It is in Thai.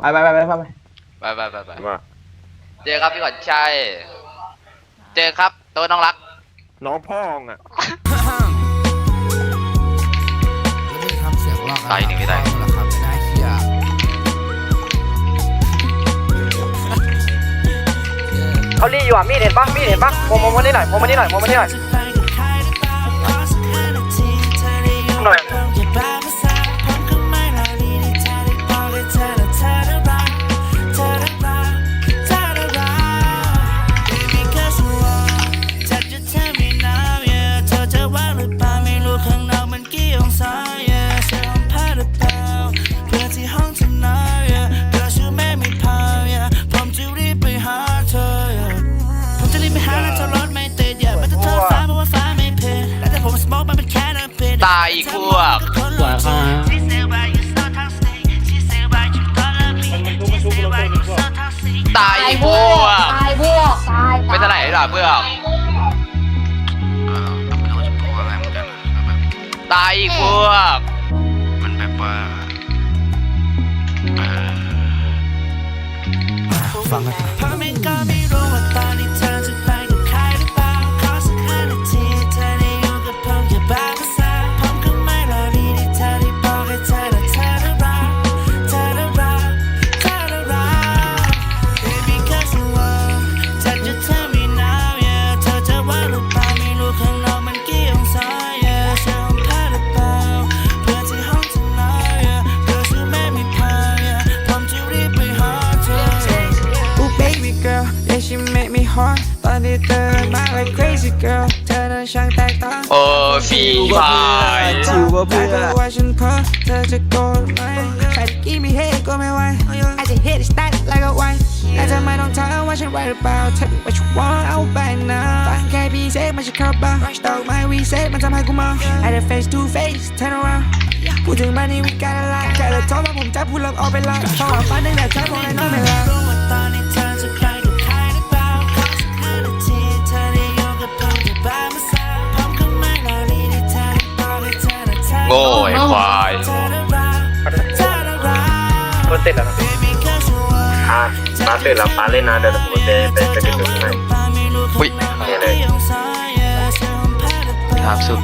ไปไปไปไปไปไปไปไปไปว่าเจอครับพี่ขวัญชัยเจอครับตัวน้องรัก น้องพ่องอะไม่ได้ทำเสียงหรอกตายหนึ่งไม่ตายหรอกครับไม่น่าเชื่อเขารีอยู่อะมีดเห็นปะมีดเห็นปะมองมองมานี่หน่อยมองมานี่หน่อยมองมานี่หน่อยหน่อยายพวกสวยค่ะตายพวกตายพวกตายไม่เท่าไหร่หรอกเพื่อนตายอีกพวก มันแบบว่าฟังกันะ make me hard. ตอนที่เธอมา like crazy girl เธอนั้นช่างแตกต่างโอ้ฟีพายชิวว่าเพื่อแต่ว่าฉันเพ้อเธอจะโกรธไหม Try to give me head ก็ไม่ไหว I just hit it start like a wife และเธอไม่ต้องถามว่าฉัน right หรือเปล่า Tell me what you want เอาไปนะฟังแค่พี่เซ็กมันจะเข้าบ้าดอกไม้วีเซ็กมันทำให้กูเมา I just face to face turn around พูดถึงมันนี่ we got a lot แค่เราท้องว่าผมจะพูดลบเอาไปละเพราะว่าฝันตั้งแต่เช้าผมเลยนอนไม่หลับ โง่ไอ้ควายเธอได้รักเธอได้รักรถติดแล้วนะ Baby cause you want อะป้าเสร็จแล้วป้าเล่นนะเดี๋ยวผมจะไปไปไปดูข้างในอุ้ยเนี่ยเลย ทางสุด